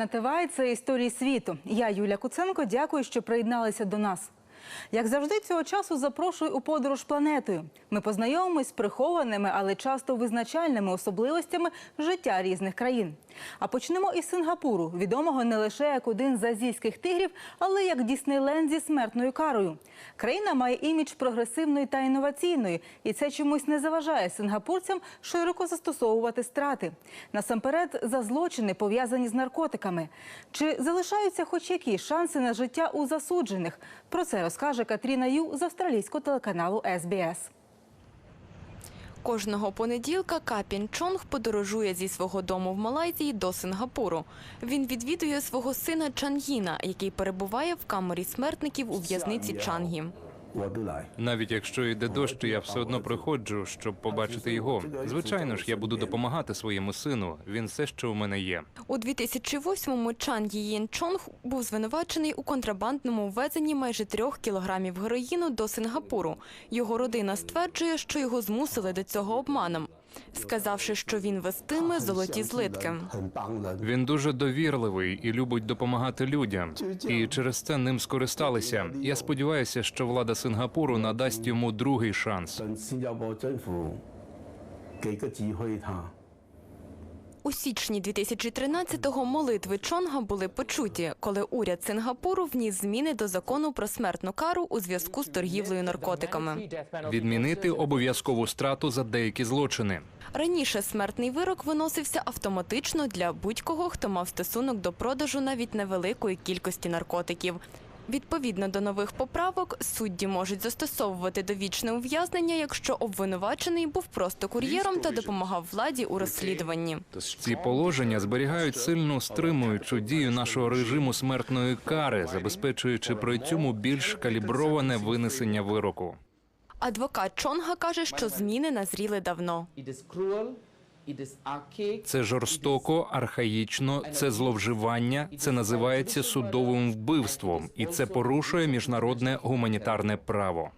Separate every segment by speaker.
Speaker 1: на Тивай. Це історії світу. Я Юля Куценко. Дякую, що приєдналися до нас. Як завжди, цього часу запрошую у подорож планетою. Ми познайомимось з прихованими, але часто визначальними особливостями життя різних країн. А почнемо із Сингапуру, відомого не лише як один з азійських тигрів, але як Діснейленд зі смертною карою. Країна має імідж прогресивної та інноваційної, і це чомусь не заважає сингапурцям широко застосовувати страти. Насамперед, за злочини пов'язані з наркотиками. Чи залишаються хоч які шанси на життя у засуджених? Про це розкаже Катріна Ю з австралійського телеканалу СБС.
Speaker 2: Кожного понеділка Капін Чонг подорожує зі свого дому в Малайзії до Сингапуру. Він відвідує свого сина Чангіна, який перебуває в камері смертників у в'язниці Чангі.
Speaker 3: Навіть якщо йде дощ, я все одно приходжу, щоб побачити його. Звичайно ж, я буду допомагати своєму сину. Він все, що у мене є.
Speaker 2: У 2008-му Чан Їїн Чонг був звинувачений у контрабандному ввезенні майже трьох кілограмів героїну до Сингапуру. Його родина стверджує, що його змусили до цього обманом сказавши, що він вестиме золоті злитки.
Speaker 3: Він дуже довірливий і любить допомагати людям. І через це ним скористалися. Я сподіваюся, що влада Сингапуру надасть йому другий шанс.
Speaker 2: У січні 2013-го молитви Чонга були почуті, коли уряд Сингапуру вніс зміни до закону про смертну кару у зв'язку з торгівлею наркотиками.
Speaker 3: Відмінити обов'язкову страту за деякі злочини.
Speaker 2: Раніше смертний вирок виносився автоматично для будь-кого, хто мав стосунок до продажу навіть невеликої кількості наркотиків. Відповідно до нових поправок, судді можуть застосовувати довічне ув'язнення, якщо обвинувачений був просто кур'єром та допомагав владі у розслідуванні.
Speaker 3: Ці положення зберігають сильну стримуючу дію нашого режиму смертної кари, забезпечуючи при цьому більш каліброване винесення вироку.
Speaker 2: Адвокат Чонга каже, що зміни назріли давно.
Speaker 3: Це жорстоко, архаїчно, це зловживання, це називається судовим вбивством, і це порушує міжнародне гуманітарне право.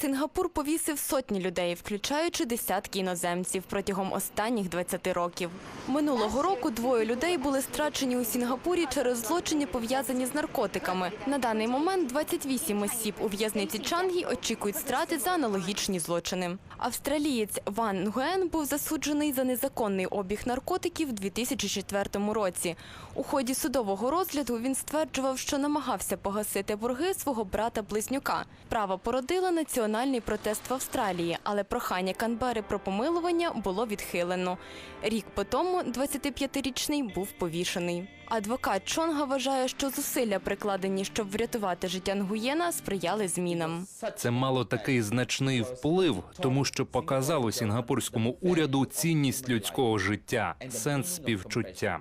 Speaker 2: Сингапур повісив сотні людей, включаючи десятки іноземців протягом останніх 20 років. Минулого року двоє людей були страчені у Сінгапурі через злочини, пов'язані з наркотиками. На даний момент 28 осіб у в'язниці Чангі очікують страти за аналогічні злочини. Австралієць Ван Нгуен був засуджений за незаконний обіг наркотиків у 2004 році. У ході судового розгляду він стверджував, що намагався погасити борги свого брата-близнюка. Право породило національний протест в Австралії, але прохання Канбери про помилування було відхилено. Рік по тому 25-річний був повішений. Адвокат Чонга вважає, що зусилля, прикладені, щоб врятувати життя Нгуєна, сприяли змінам.
Speaker 3: Це мало такий значний вплив, тому що показало сінгапурському уряду цінність людського життя, сенс співчуття.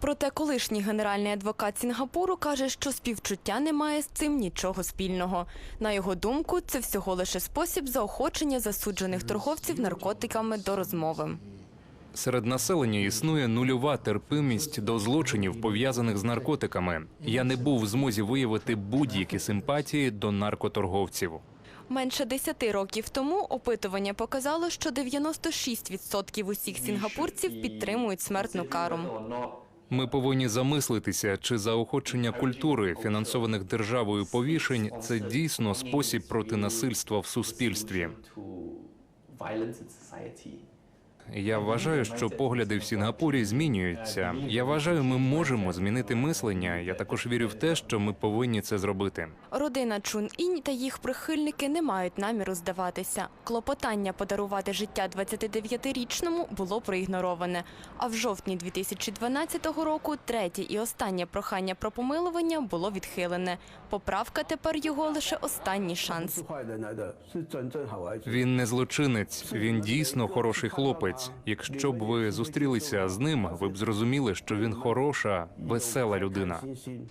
Speaker 2: Проте колишній генеральний адвокат Сінгапуру каже, що співчуття не має з цим нічого спільного. На його думку, це всього лише спосіб заохочення засуджених торговців наркотиками до розмови.
Speaker 3: Серед населення існує нульова терпимість до злочинів, пов'язаних з наркотиками. Я не був в змозі виявити будь-які симпатії до наркоторговців.
Speaker 2: Менше 10 років тому опитування показало, що 96% усіх сінгапурців підтримують смертну кару.
Speaker 3: Ми повинні замислитися, чи заохочення культури, фінансованих державою повішень, це дійсно спосіб проти насильства в суспільстві. Я вважаю, що погляди в Сінгапурі змінюються. Я вважаю, ми можемо змінити мислення. Я також вірю в те, що ми повинні це зробити.
Speaker 2: Родина Чун Інь та їх прихильники не мають наміру здаватися. Клопотання подарувати життя 29-річному було проігнороване. А в жовтні 2012 року третє і останнє прохання про помилування було відхилене. Поправка тепер його лише останній шанс.
Speaker 3: Він не злочинець, він дійсно хороший хлопець. Якщо б ви зустрілися з ним, ви б зрозуміли, що він хороша, весела людина.
Speaker 4: Капінчон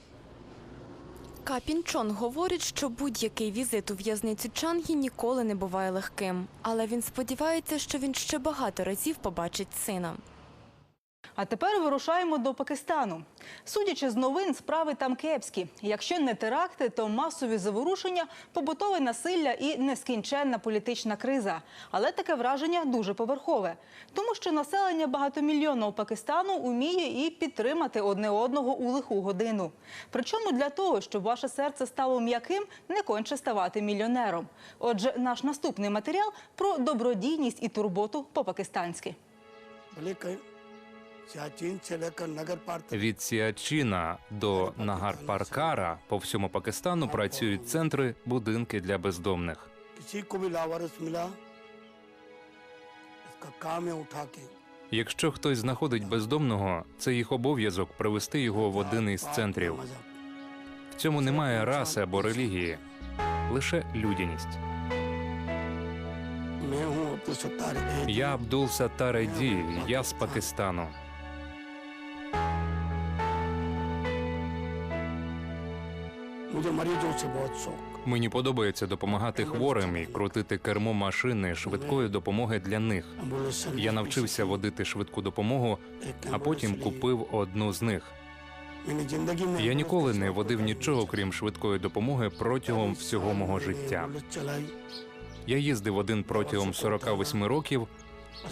Speaker 2: Капін Чон говорить, що будь-який візит у в'язницю Чангі ніколи не буває легким. Але він сподівається, що він ще багато разів побачить сина.
Speaker 1: А тепер вирушаємо до Пакистану. Судячи з новин, справи там кепські. Якщо не теракти, то масові заворушення, побутове насилля і нескінченна політична криза. Але таке враження дуже поверхове, тому що населення багатомільйонного Пакистану уміє і підтримати одне одного у лиху годину. Причому для того, щоб ваше серце стало м'яким, не конче ставати мільйонером. Отже, наш наступний матеріал про добродійність і турботу по-пакистанськи.
Speaker 5: भले
Speaker 3: від Сіачіна до Нагарпаркара по всьому Пакистану працюють центри будинки для бездомних. Якщо хтось знаходить бездомного, це їх обов'язок привести його в один із центрів. В цьому немає раси або релігії, лише людяність. Я Абдул Сатар я з Пакистану.
Speaker 5: मुझे मरीजों से बहुत शौक
Speaker 3: Мені подобається допомагати хворим і крутити кермо машини швидкої допомоги для них.
Speaker 5: एम्बुलेंस
Speaker 3: Я навчився водити швидку допомогу, а потім купив одну з них.
Speaker 5: मैंने जिंदगी में
Speaker 3: Я ніколи не водив нічого, крім швидкої допомоги протягом всього мого життя.
Speaker 5: एम्बुलेंस चलाई
Speaker 3: Я їздив один протягом 48 років,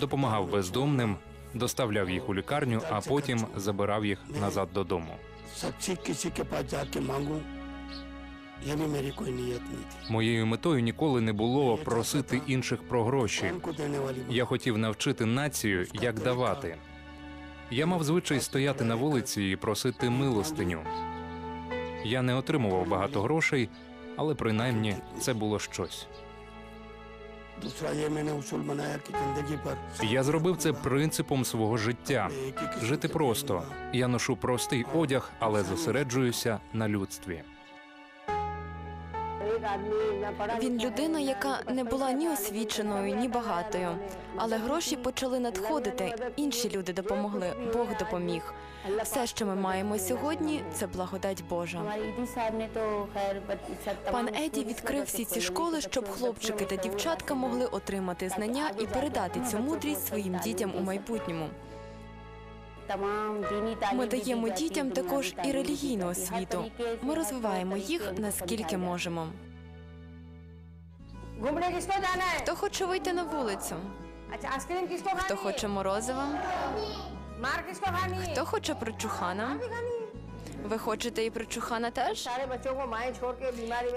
Speaker 3: допомагав бездомним, доставляв їх у лікарню, а потім забирав їх назад додому.
Speaker 5: सच्ची किसी के पास जाके मांगू я не меріконія
Speaker 3: Моєю метою ніколи не було просити інших про гроші. Я хотів навчити націю, як давати. Я мав звичай стояти на вулиці і просити милостиню. Я не отримував багато грошей, але принаймні це було щось. Я зробив це принципом свого життя. Жити просто. Я ношу простий одяг, але зосереджуюся на людстві.
Speaker 2: Він людина, яка не була ні освіченою, ні багатою. Але гроші почали надходити. Інші люди допомогли. Бог допоміг. Все, що ми маємо сьогодні, це благодать Божа. Пан Еді відкрив всі ці школи, щоб хлопчики та дівчатка могли отримати знання і передати цю мудрість своїм дітям у майбутньому. Ми даємо дітям також і релігійну освіту. Ми розвиваємо їх наскільки можемо. Хто хоче вийти на вулицю? Хто хоче морозива? Хто хоче прочухана? Ви хочете і прочухана теж?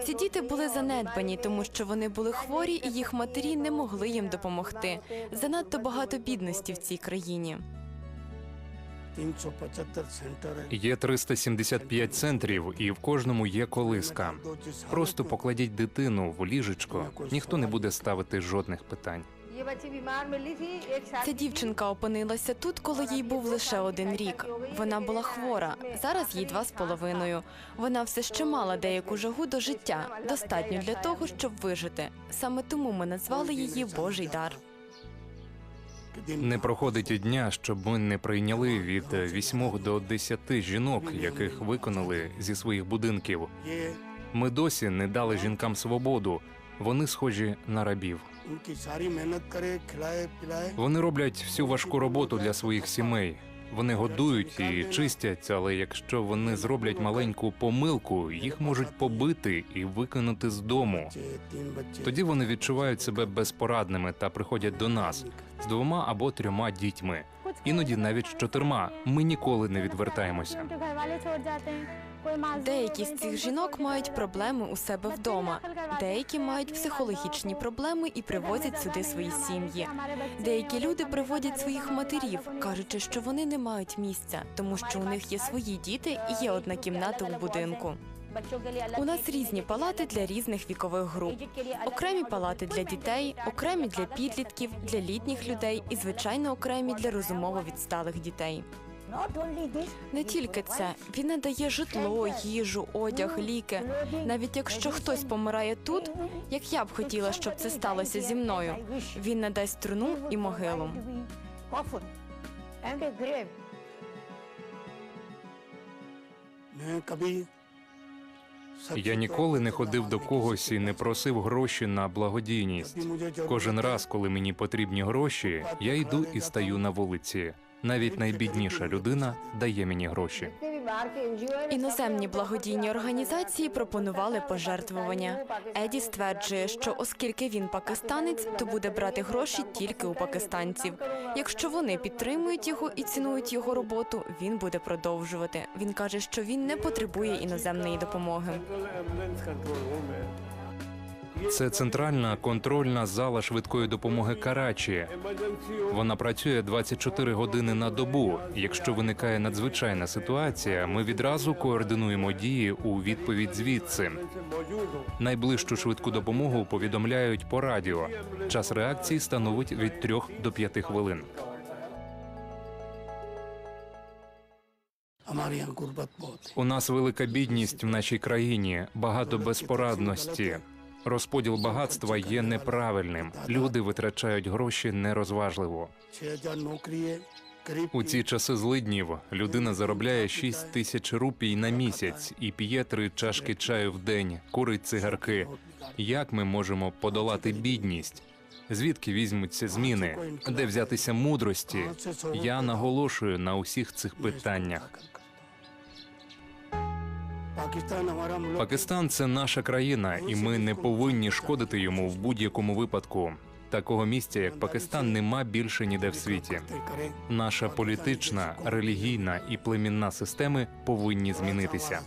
Speaker 2: Ці діти були занедбані, тому що вони були хворі, і їх матері не могли їм допомогти. Занадто багато бідності в цій країні.
Speaker 3: Є 375 центрів, і в кожному є колиска. Просто покладіть дитину в ліжечко, ніхто не буде ставити жодних питань.
Speaker 2: Ця дівчинка опинилася тут, коли їй був лише один рік. Вона була хвора. Зараз їй два з половиною. Вона все ще мала деяку жагу до життя, достатньо для того, щоб вижити. Саме тому ми назвали її Божий дар.
Speaker 3: Не проходить дня, щоб ми не прийняли від вісьмох до 10 жінок, яких виконали зі своїх будинків. Ми досі не дали жінкам свободу. Вони схожі на рабів. Вони роблять всю важку роботу для своїх сімей. Вони годують і чистять, але якщо вони зроблять маленьку помилку, їх можуть побити і викинути з дому. Тоді вони відчувають себе безпорадними та приходять до нас з двома або трьома дітьми. Іноді навіть з чотирма. Ми ніколи не відвертаємося.
Speaker 2: Деякі з цих жінок мають проблеми у себе вдома. Деякі мають психологічні проблеми і привозять сюди свої сім'ї. Деякі люди приводять своїх матерів, кажучи, що вони не мають місця, тому що у них є свої діти і є одна кімната у будинку. У нас різні палати для різних вікових груп. Окремі палати для дітей, окремі для підлітків, для літніх людей і, звичайно, окремі для розумово відсталих дітей. Не тільки це, він надає житло, їжу, одяг, ліки. Навіть якщо хтось помирає тут, як я б хотіла, щоб це сталося зі мною, він надасть труну і могилу.
Speaker 6: and
Speaker 3: Я ніколи не ходив до когось і не просив гроші на благодійність. Кожен раз, коли мені потрібні гроші, я йду і стаю на вулиці. Навіть найбідніша людина дає мені гроші.
Speaker 2: Іноземні благодійні організації пропонували пожертвування. Еді стверджує, що оскільки він пакистанець, то буде брати гроші тільки у пакистанців. Якщо вони підтримують його і цінують його роботу, він буде продовжувати. Він каже, що він не потребує іноземної допомоги.
Speaker 3: Це центральна контрольна зала швидкої допомоги Карачі. Вона працює 24 години на добу. Якщо виникає надзвичайна ситуація, ми відразу координуємо дії у відповідь звідси. Найближчу швидку допомогу повідомляють по радіо. Час реакції становить від 3 до 5 хвилин. У нас велика бідність в нашій країні, багато безпорадності. Розподіл багатства є неправильним. Люди витрачають гроші нерозважливо. У ці часи злиднів людина заробляє 6 тисяч рупій на місяць і п'є три чашки чаю в день, курить цигарки. Як ми можемо подолати бідність? Звідки візьмуться зміни? Де взятися мудрості? Я наголошую на усіх цих питаннях. Пакистан це наша країна, і ми не повинні шкодити йому в будь-якому випадку. Такого місця, як Пакистан, нема більше ніде в світі. Наша політична, релігійна і племінна системи повинні змінитися.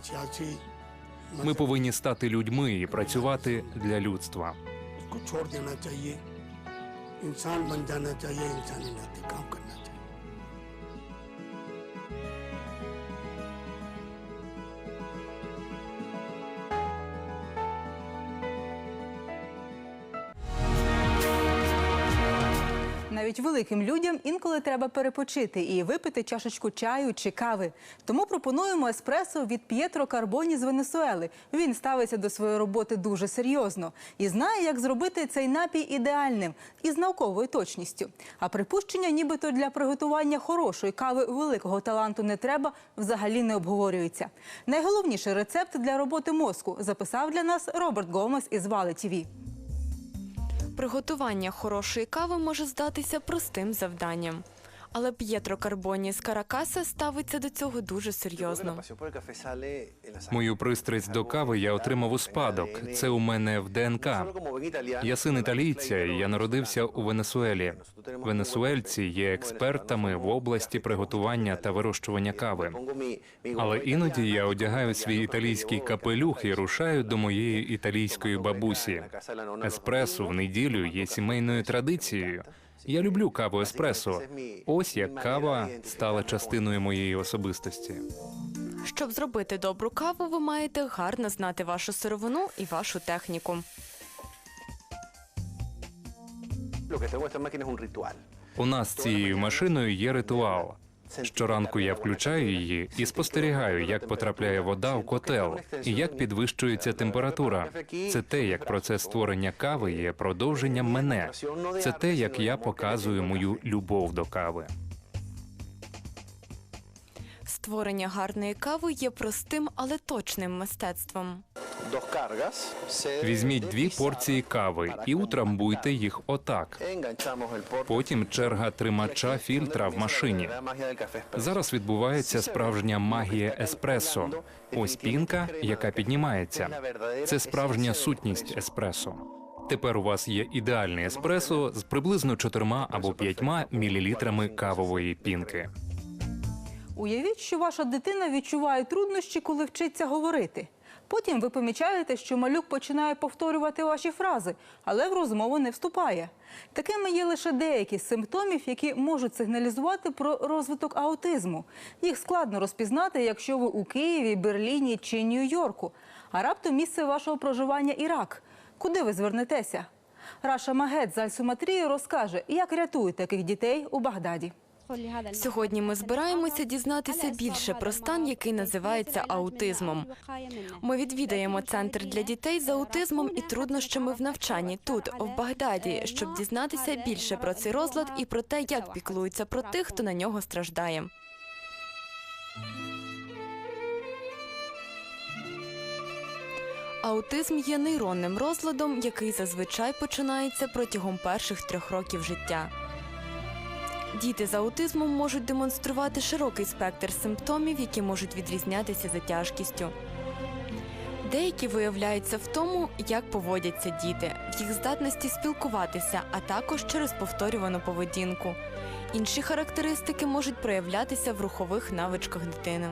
Speaker 3: Ми повинні стати людьми і працювати для людства.
Speaker 5: انسان بن جانا چاہیے انسان بن جانا
Speaker 1: Навіть великим людям інколи треба перепочити і випити чашечку чаю чи кави. Тому пропонуємо еспресо від П'єтро Карбоні з Венесуели. Він ставиться до своєї роботи дуже серйозно і знає, як зробити цей напій ідеальним і з науковою точністю. А припущення, нібито для приготування хорошої кави великого таланту не треба, взагалі не обговорюється. Найголовніший рецепт для роботи мозку записав для нас Роберт Гомес із Вали ТІВІ.
Speaker 2: Приготування хорошої кави може здатися простим завданням. Але П'єтро Карбоні з Каракаса ставиться до цього дуже серйозно.
Speaker 3: Мою пристрасть до кави я отримав у спадок. Це у мене в ДНК. Я син італійця, і я народився у Венесуелі. Венесуельці є експертами в області приготування та вирощування кави. Але іноді я одягаю свій італійський капелюх і рушаю до моєї італійської бабусі. Еспресо в неділю є сімейною традицією. Я люблю каву еспресо. Ось як кава стала частиною моєї особистості.
Speaker 2: Щоб зробити добру каву, ви маєте гарно знати вашу сировину і вашу техніку.
Speaker 3: У нас з цією машиною є ритуал. Щоранку я включаю її і спостерігаю, як потрапляє вода в котел і як підвищується температура. Це те, як процес створення кави є продовженням мене. Це те, як я показую мою любов до кави.
Speaker 2: Створення гарної кави є простим, але точним мистецтвом.
Speaker 3: Візьміть дві порції кави і утрамбуйте їх отак. Потім черга тримача фільтра в машині. Зараз відбувається справжня магія еспресо. Ось пінка, яка піднімається. Це справжня сутність еспресо. Тепер у вас є ідеальний еспресо з приблизно 4 або 5 мілілітрами кавової пінки.
Speaker 1: Уявіть, що ваша дитина відчуває труднощі, коли вчиться говорити. Потім ви помічаєте, що малюк починає повторювати ваші фрази, але в розмову не вступає. Такими є лише деякі з симптомів, які можуть сигналізувати про розвиток аутизму. Їх складно розпізнати, якщо ви у Києві, Берліні чи Нью-Йорку. А раптом місце вашого проживання Ірак. Куди ви звернетеся? Раша Магет з Альсуматрії розкаже, як рятують таких дітей у Багдаді.
Speaker 2: Сьогодні ми збираємося дізнатися більше про стан, який називається аутизмом. Ми відвідаємо центр для дітей з аутизмом і труднощами в навчанні тут, в Багдаді, щоб дізнатися більше про цей розлад і про те, як піклуються про тих, хто на нього страждає. Аутизм є нейронним розладом, який зазвичай починається протягом перших трьох років життя. Діти з аутизмом можуть демонструвати широкий спектр симптомів, які можуть відрізнятися за тяжкістю. Деякі виявляються в тому, як поводяться діти, в їх здатності спілкуватися, а також через повторювану поведінку. Інші характеристики можуть проявлятися в рухових навичках дитини.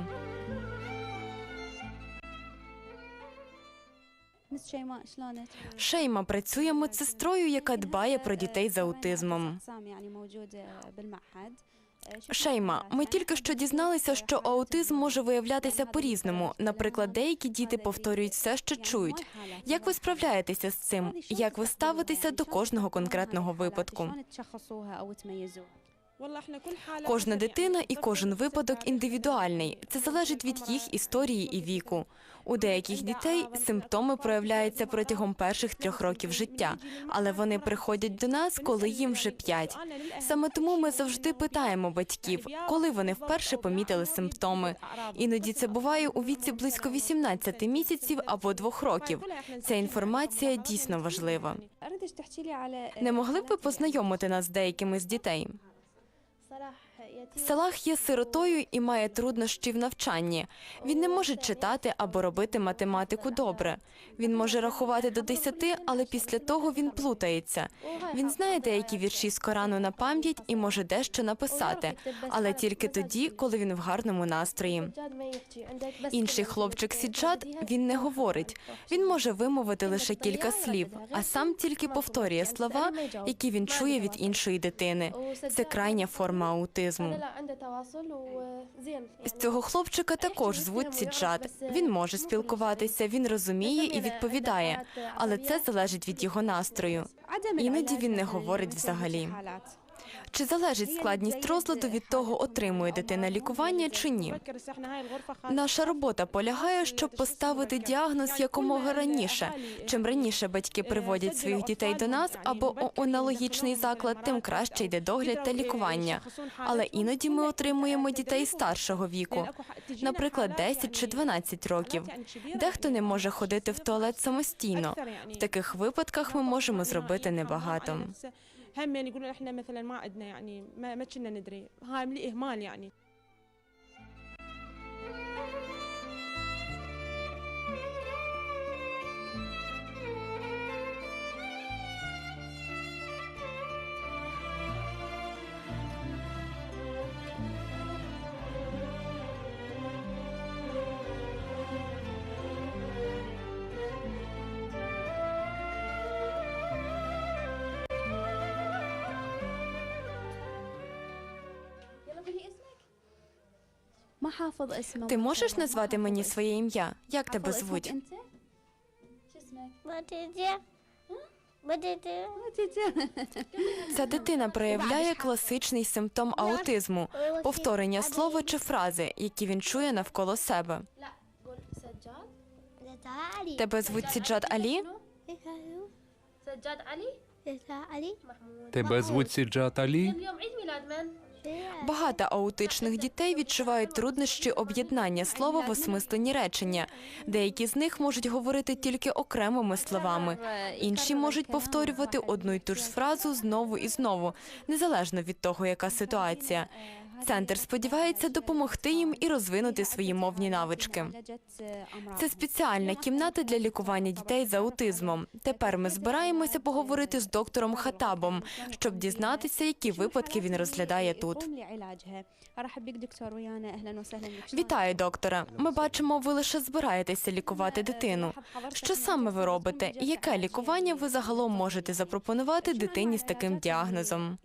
Speaker 2: Шейма працює медсестрою, яка дбає про дітей з аутизмом. Шейма, ми тільки що дізналися, що аутизм може виявлятися по-різному. Наприклад, деякі діти повторюють все, що чують. Як ви справляєтеся з цим? Як ви ставитеся до кожного конкретного випадку? Кожна дитина і кожен випадок індивідуальний. Це залежить від їх історії і віку. У деяких дітей симптоми проявляються протягом перших трьох років життя, але вони приходять до нас, коли їм вже п'ять. Саме тому ми завжди питаємо батьків, коли вони вперше помітили симптоми. Іноді це буває у віці близько 18 місяців або двох років. Ця інформація дійсно важлива. Не могли б ви познайомити нас з деякими з дітей? Салах є сиротою і має труднощі в навчанні. Він не може читати або робити математику добре. Він може рахувати до десяти, але після того він плутається. Він знає деякі вірші з Корану на пам'ять і може дещо написати, але тільки тоді, коли він в гарному настрої. Інший хлопчик сіджат він не говорить. Він може вимовити лише кілька слів, а сам тільки повторює слова, які він чує від іншої дитини. Це крайня форма аутизму. З цього хлопчика також звуть Сіджад. Він може спілкуватися, він розуміє і відповідає, але це залежить від його настрою. Іноді він не говорить взагалі. Чи залежить складність розладу від того, отримує дитина лікування чи ні? Наша робота полягає, щоб поставити діагноз якомога раніше. Чим раніше батьки приводять своїх дітей до нас або у аналогічний заклад, тим краще йде догляд та лікування. Але іноді ми отримуємо дітей старшого віку, наприклад, 10 чи 12 років. Дехто не може ходити в туалет самостійно. В таких випадках ми можемо зробити небагато.
Speaker 7: هم يعني يقولون إحنا مثلا ما عندنا يعني ما, كنا ندري. هاي من الاهمال يعني.
Speaker 2: Ти можеш назвати мені своє ім'я? Як тебе звуть? Ця дитина проявляє класичний симптом аутизму, повторення слова чи фрази, які він чує навколо себе. Тебе звуть Сіджад Алі?
Speaker 3: Тебе звуть Сіджад Алі?
Speaker 2: Багато аутичних дітей відчувають труднощі об'єднання слова в осмисленні речення. Деякі з них можуть говорити тільки окремими словами, інші можуть повторювати одну й ту ж фразу знову і знову, незалежно від того, яка ситуація. Центр сподівається допомогти їм і розвинути свої мовні навички. Це спеціальна кімната для лікування дітей з аутизмом. Тепер ми збираємося поговорити з доктором Хатабом, щоб дізнатися, які випадки він розглядає тут. Вітаю, доктора. Ми бачимо, ви лише збираєтеся лікувати дитину. Що саме ви робите? Яке лікування ви загалом можете запропонувати дитині з таким діагнозом?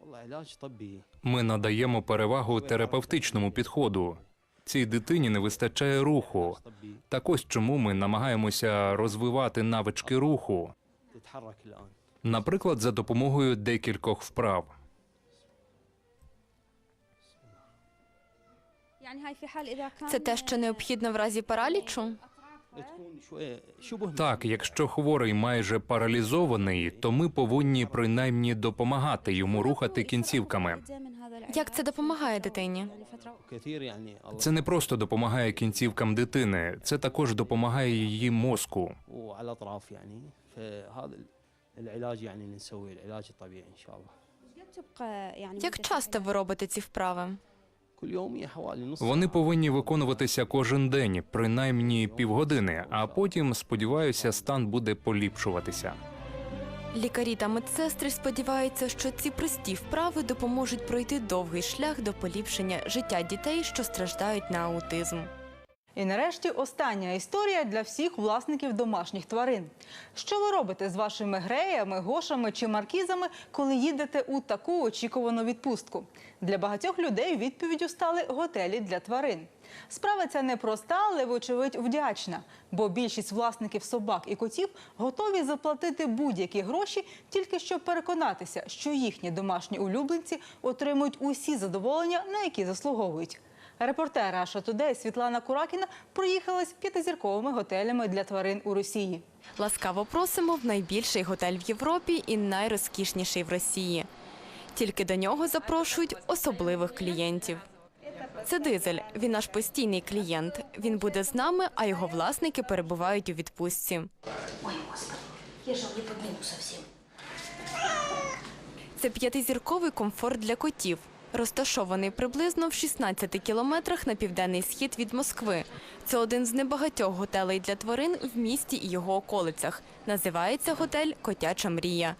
Speaker 4: والله علاج طبي
Speaker 3: Ми надаємо перевагу терапевтичному підходу. Цій дитині не вистачає руху.
Speaker 4: طبي
Speaker 3: Так ось чому ми намагаємося розвивати навички руху,
Speaker 4: تتحرك الان
Speaker 3: наприклад, за допомогою декількох вправ.
Speaker 2: Це те, що необхідно в разі паралічу?
Speaker 3: Так, якщо хворий майже паралізований, то ми повинні принаймні допомагати йому рухати кінцівками.
Speaker 2: Як це допомагає дитині?
Speaker 3: Це не просто допомагає кінцівкам дитини, це також допомагає її мозку.
Speaker 2: Як часто ви робите ці вправи?
Speaker 3: Вони повинні виконуватися кожен день, принаймні півгодини, а потім, сподіваюся, стан буде поліпшуватися.
Speaker 2: Лікарі та медсестри сподіваються, що ці прості вправи допоможуть пройти довгий шлях до поліпшення життя дітей, що страждають на аутизм.
Speaker 1: І нарешті остання історія для всіх власників домашніх тварин. Що ви робите з вашими греями, гошами чи маркізами, коли їдете у таку очікувану відпустку? Для багатьох людей відповіддю стали готелі для тварин. Справа ця непроста, але вочевидь вдячна, бо більшість власників собак і котів готові заплатити будь-які гроші, тільки щоб переконатися, що їхні домашні улюбленці отримують усі задоволення, на які заслуговують. Репортер Раша Тудей Світлана Куракіна проїхалась п'ятизірковими готелями для тварин у Росії.
Speaker 2: Ласкаво просимо в найбільший готель в Європі і найрозкішніший в Росії. Тільки до нього запрошують особливих клієнтів. Це дизель. Він наш постійний клієнт. Він буде з нами, а його власники перебувають у відпустці. Це п'ятизірковий комфорт для котів. Розташований приблизно в 16 кілометрах на південний схід від Москви. Це один з небагатьох готелей для тварин в місті і його околицях. Називається готель Котяча мрія.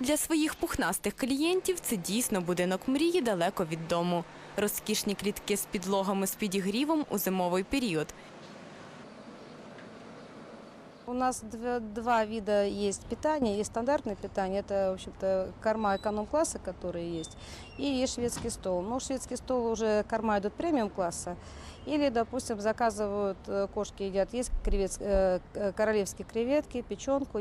Speaker 2: Для своїх пухнастих клієнтів це дійсно будинок мрії далеко від дому. Розкішні клітки з підлогами з підігрівом у зимовий період.
Speaker 8: У нас два, вида есть питания. Есть стандартное питание, это, в общем-то, корма эконом-класса, которые есть, и есть шведский стол. Но шведский стол уже корма идут премиум-класса. Или, допустим, заказывают, э, кошки едят, есть кревет, э, э, королевские креветки, печенку.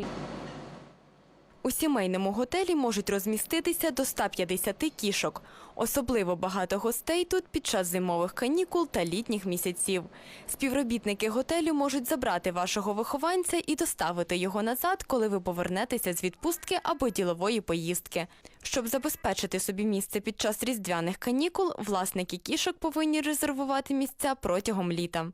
Speaker 2: У сімейному готелі можуть розміститися до 150 кішок. Особливо багато гостей тут під час зимових канікул та літніх місяців. Співробітники готелю можуть забрати вашого вихованця і доставити його назад, коли ви повернетеся з відпустки або ділової поїздки. Щоб забезпечити собі місце під час різдвяних канікул, власники кішок повинні резервувати місця протягом літа.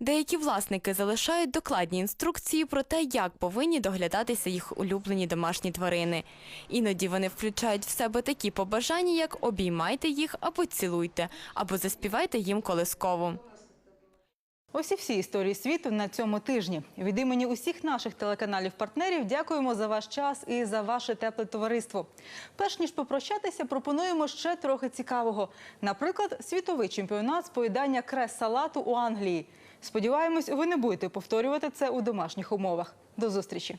Speaker 2: Деякі власники залишають докладні інструкції про те, як повинні доглядатися їх улюблені домашні тварини. Іноді вони включають в себе такі побажання, як обіймайте їх або цілуйте, або заспівайте їм колискову.
Speaker 1: Ось і всі історії світу на цьому тижні. Від імені усіх наших телеканалів-партнерів дякуємо за ваш час і за ваше тепле товариство. Перш ніж попрощатися, пропонуємо ще трохи цікавого. Наприклад, світовий чемпіонат з поїдання крес-салату у Англії. Сподіваємось, ви не будете повторювати це у домашніх умовах. До зустрічі!